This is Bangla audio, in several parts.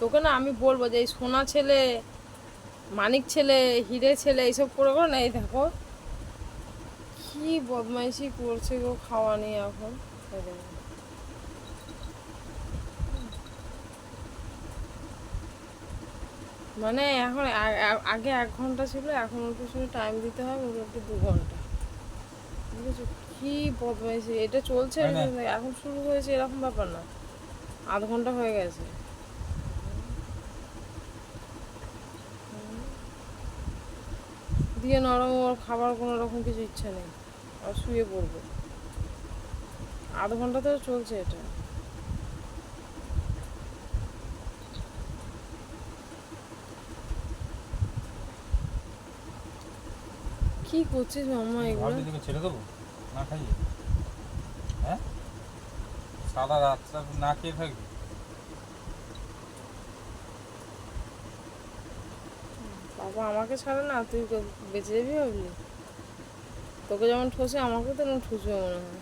তোকে না আমি বলব যে এই সোনা ছেলে মানিক ছেলে হিরে ছেলে এইসব করে করে না এই দেখো কি বদমাইশি করছে গো খাওয়া নেই এখন। মানে এখন আগে এক ঘণ্টা ছিল এখন ওর পিছনে টাইম দিতে হয় একটু দু ঘণ্টা। বুঝেছ? কি বদমাইশি এটা চলছে? এখন শুরু হয়েছে এরকম ব্যাপার না। আধ ঘণ্টা হয়ে গেছে। দিয়ে নরম ওর খাবার কোনো রকম কিছু ইচ্ছা নেই। আর শুয়ে পড়ব। আধ ঘণ্টা ধরে চলছে এটা। কি করছিস মাম্মা এগুলো? তোকে ছেড়ে দেবো? না খাইয়ে? হ্যাঁ? সারা রাতটা না খেয়ে থাকবি? বাবা, আমাকে ছাড়ে না তুই বেঁচে যাবি ভাবলি? তোকে যেমন ঠসে, আমাকেও তেমন ঠুসবে মনে হয়।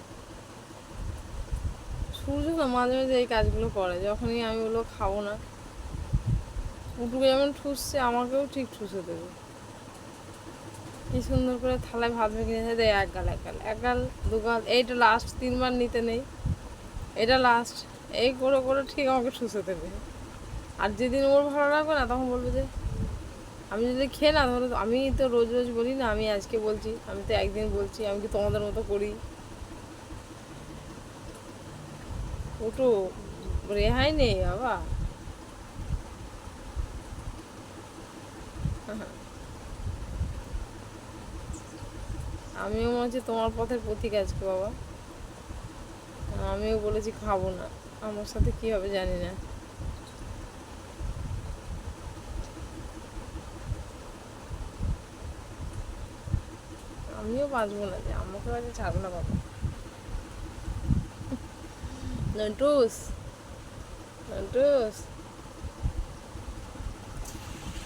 সূর্য না মাঝে মাঝে এই কাজগুলো করে, যখনই আমি ওগুলো খাব না উটুকে যেমন ঠুসছে, আমাকেও ঠিক ঠুসে দেবে। কি সুন্দর করে থালায় ভাত ভেঙে নিয়ে দেয় এক গাল এক গাল এক গাল, দু গাল, এইটা লাস্ট তিনবার নিতে নেই। এটা লাস্ট এই করে করে ঠিক আমাকে ঠুসে দেবে। আর যেদিন ওর ভালো লাগবে না, তখন বলবে যে আমি যদি খেয়ে না ধরো আমি তো রোজ রোজ বলি না, আমি আজকে বলছি, আমি তো একদিন বলছি, আমি কি তোমাদের মতো করি? ওটো রেহাই নেই বাবা। আমিও মনে হচ্ছে তোমার পথের প্রতীক আজকে বাবা। আমিও বলেছি খাব না, আমার সাথে কি হবে জানি না। আমিও বাঁচবো না যে আমাকে কাছে ছাড়ো না বাবা নন্টুস নন্টুস।